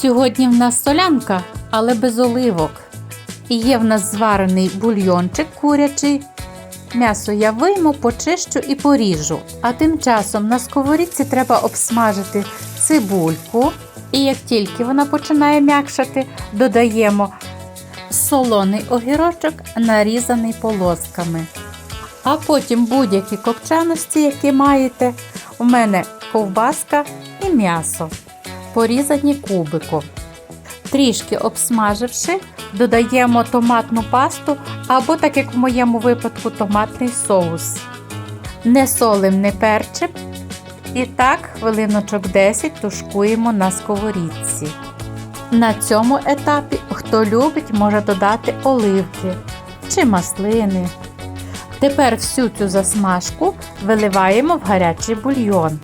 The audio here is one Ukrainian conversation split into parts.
Сьогодні в нас солянка, але без оливок. І Є в нас зварений бульйончик курячий. М'ясо я вийму, почищу і поріжу. А тим часом на сковорідці треба обсмажити цибульку. І як тільки вона починає м'якшати, додаємо солоний огірочок, нарізаний полосками. А потім будь-які копченості, які маєте. У мене ковбаска і м'ясо, порізані кубиком. Трішки обсмаживши, додаємо томатну пасту або, так як в моєму випадку, томатний соус. Не солим, не перчим. І так, хвилиночок 10 тушкуємо на сковорідці. На цьому етапі, хто любить, може додати оливки чи маслини. Тепер всю цю засмажку виливаємо в гарячий бульйон.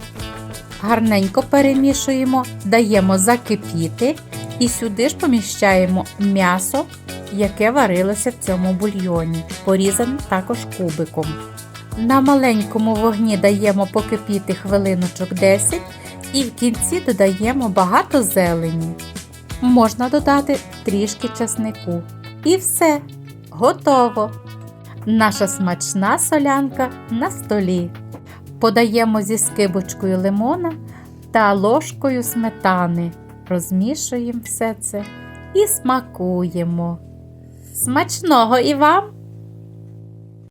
Гарненько перемішуємо, даємо закипіти і сюди ж поміщаємо м'ясо, яке варилося в цьому бульйоні, порізане також кубиком. На маленькому вогні даємо покипіти хвилиночок 10 і в кінці додаємо багато зелені. Можна додати трішки часнику. І все, готово! Наша смачна солянка на столі. Подаємо зі скибочкою лимона та ложкою сметани. Розмішуємо все це і смакуємо. Смачного і вам!